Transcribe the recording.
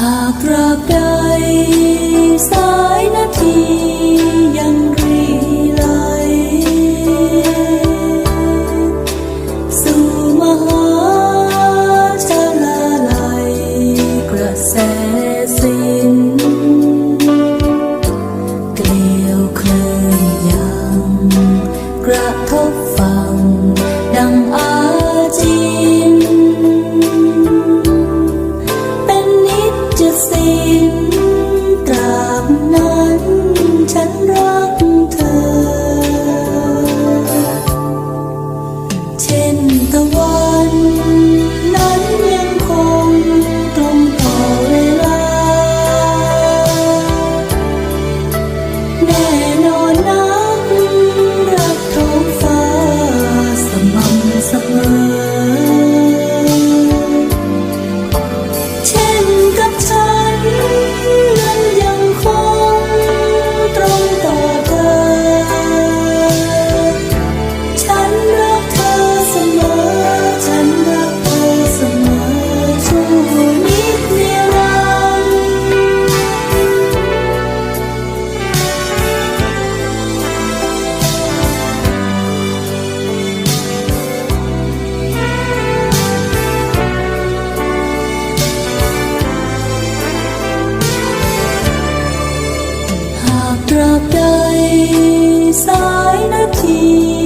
หากราบใด สายนาทียังรีไหลสู่มหาชาลาลัยกระแสสินเกลียวเคลื่นยังกระทบฝั่งากใดสายนาที